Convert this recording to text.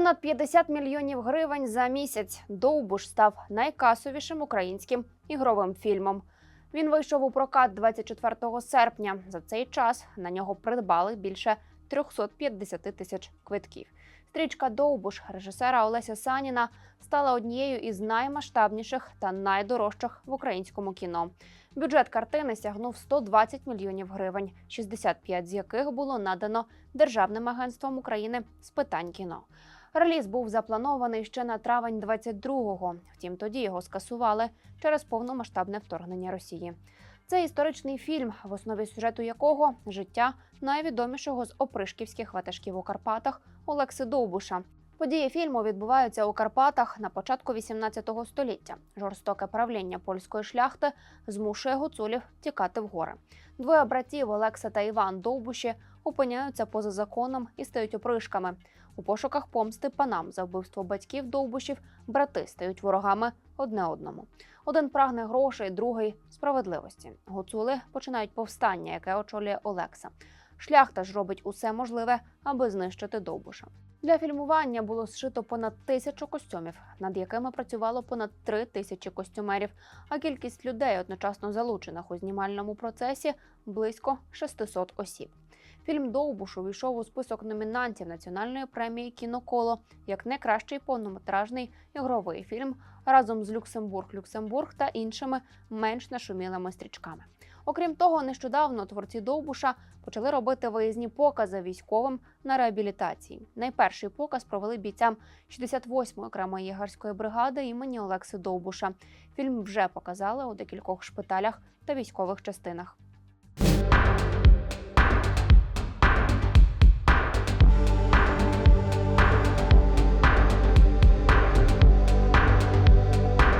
Понад 50 мільйонів гривень за місяць Довбуш став найкасовішим українським ігровим фільмом. Він вийшов у прокат 24 серпня. За цей час на нього придбали більше 350 тисяч квитків. Стрічка Довбуш режисера Олеся Саніна стала однією із наймасштабніших та найдорожчих в українському кіно. Бюджет картини сягнув 120 мільйонів гривень, 65 з яких було надано Державним агентством України з питань кіно. Реліз був запланований ще на травень 22-го, Втім, тоді його скасували через повномасштабне вторгнення Росії. Це історичний фільм, в основі сюжету якого життя найвідомішого з опришківських ватажків у Карпатах Олекси Довбуша. Події фільму відбуваються у Карпатах на початку 18 століття. Жорстоке правління польської шляхти змушує гуцулів тікати в гори. Двоє братів Олекса та Іван Довбуші опиняються поза законом і стають опришками. У пошуках помсти панам за вбивство батьків довбушів брати стають ворогами одне одному. Один прагне грошей, другий справедливості. Гуцули починають повстання, яке очолює Олекса. Шляхта ж робить усе можливе, аби знищити довбуша. Для фільмування було зшито понад тисячу костюмів, над якими працювало понад три тисячі костюмерів. А кількість людей, одночасно залучених у знімальному процесі, близько 600 осіб. Фільм Довбуш увійшов у список номінантів національної премії Кіноколо як найкращий повнометражний ігровий фільм разом з Люксембург Люксембург та іншими менш нашумілими стрічками. Окрім того, нещодавно творці Довбуша почали робити виїзні покази військовим на реабілітації. Найперший показ провели бійцям 68-ї окремої єгарської бригади імені Олекси Довбуша. Фільм вже показали у декількох шпиталях та військових частинах.